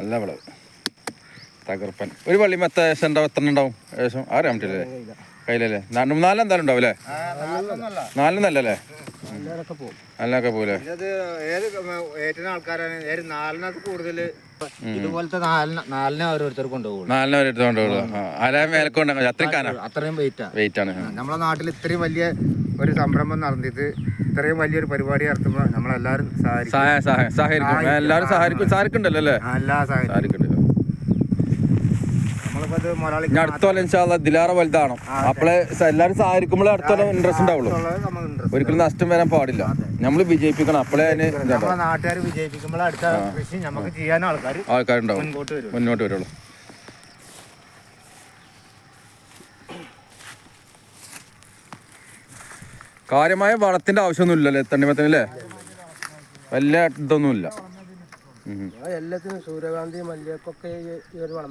നല്ല വിളവ്. തകർപ്പൻ. ഒരു പള്ളി മത്ത ഏശം ഉണ്ടാവും എത്ര ഉണ്ടാവും? ഏകദേശം അറിയാൻ പറ്റില്ലേ കയ്യിലല്ലേ? നാല് എന്തായാലും ഉണ്ടാവും അല്ലേ? നാലും നല്ലല്ലേ നല്ലൊക്കെ പോലെ ഇതുപോലത്തെ നാലിന് ഓരോരുത്തർ കൊണ്ടുപോകുള്ളൂ. നാലിനെ അത്രയും കാന? അത്രയും വെയിറ്റാ വെയിറ്റ് ആണ്. നമ്മളെ നാട്ടിൽ ഇത്രയും വലിയ ഒരു സംരംഭം നടന്നിട്ട് ഇത്രയും വലിയൊരു പരിപാടി നടത്തുമ്പോൾ നമ്മളെല്ലാവരും സഹായിക്കും എല്ലാരും സഹായ സഹകരിക്കും. എല്ലാവരും സഹായിക്കും. സഹായിക്കുണ്ടല്ലോ അല്ലേ? ആ, എല്ലാ സഹായിക്കും. സഹായിക്കുന്നുണ്ട് നമ്മളിപ്പോ ഇത് മലയാളിക്ക് ഇനി അടുത്ത കൊല്ലം ഇൻഷാല്ല ദിലാറ വലുതാണോ അപ്പോളെ എല്ലാവരും സഹായിക്കുമ്പോഴേ അടുത്ത ഇൻട്രസ്റ്റ് ഉണ്ടാവുള്ളൂ. ഒരിക്കലും നഷ്ടം വരാൻ പാടില്ല. നമ്മൾ വിജയിപ്പിക്കണം. അപ്പോഴേ അതിന് ഇതുണ്ടാവും. നാട്ടുകാർ വിജയിപ്പിക്കുമ്പോൾ അടുത്ത കൃഷി നമുക്ക് ചെയ്യാൻ ആൾക്കാർ ആൾക്കാരുണ്ടാവും. മുന്നോട്ട് വരുള്ളൂ. കാര്യമായ വളത്തിന്റെ ആവശ്യമൊന്നുമില്ലല്ലേ? തണ്ണിമത്തനല്ലേ? വലിയ ഇതൊന്നുമില്ല. ഉം. എല്ലാത്തിനും സൂര്യകാന്തി മല്ലികക്കൊക്കെ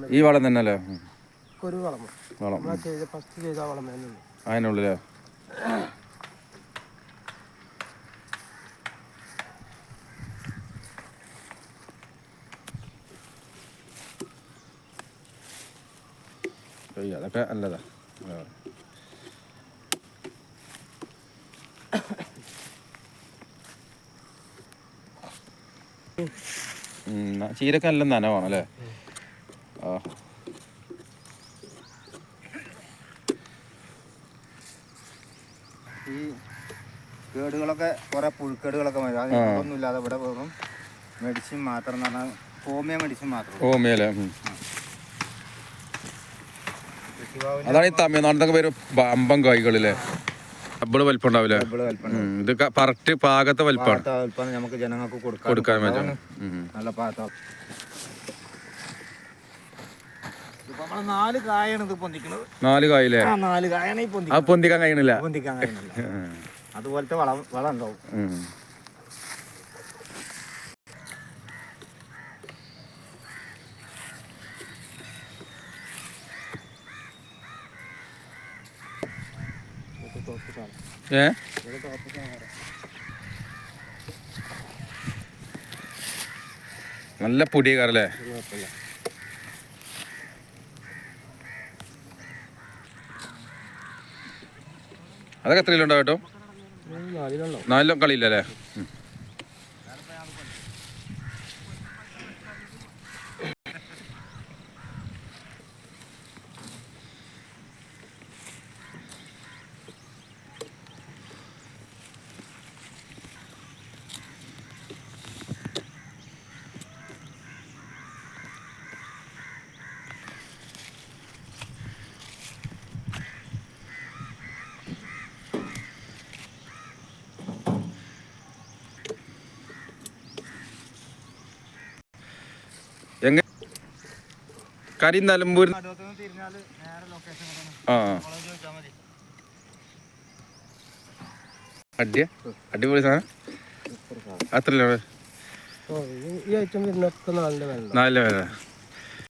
ഈ- വളം തന്നെ. അല്ലേ ഒരു വളം. വളം. ഫസ്റ്റ് ചെയ്ത വളം അതിനുള്ളില്ലേ അതൊക്കെ നല്ലതാ. ചീരക്ക് നല്ല നനവാണ് അല്ലേ? ആ. ഈ കേടുകളൊക്കെ കുറെ പുഴുക്കേടുകളൊക്കെ വരും അതൊന്നും ഒന്നും ഇല്ലാതെ ഇവിടെ വെറും മെഡിസിൻ മാത്രം എന്ന് പറഞ്ഞാൽ ഹോമിയോ മെഡിസിൻ മാത്രം ഹോമിയോ അല്ലേ? അതാണ് ഈ തമിഴ്നാടിനൊക്കെ പേര് അമ്പം കായ്കളില്ലേ ഡബിൾ വലിപ്പം ഉണ്ടാവില്ല വലിപ്പം ഇത് കറക്റ്റ് പാകത്തെ വലിപ്പാണ്. നമുക്ക് ജനങ്ങൾക്ക് കൊടുക്കാൻ കൊടുക്കാൻ പറ്റും നല്ല പാകത്ത നാല് കായാണ് ഇത് പൊന്തിക്കുന്നത്. നാല് കായില്ലേ? നാല് കായാണ് ഈ പൊന്തിക്കാൻ കഴിയണില്ല. പൊന്തിക്കാൻ അതുപോലത്തെ വളം വളം ഉണ്ടാവും. ഏ? നല്ല കാറല്ലേ അതൊക്കെ എത്ര കിലോ ഉണ്ടാവും കേട്ടോ നാലിലോ കളിയില്ലല്ലേ കരി നിലമ്പൂർ ആ. അടിയ അടിപൊളി സാധനം. അത്രയല്ലേ നാലിന്റെ വില.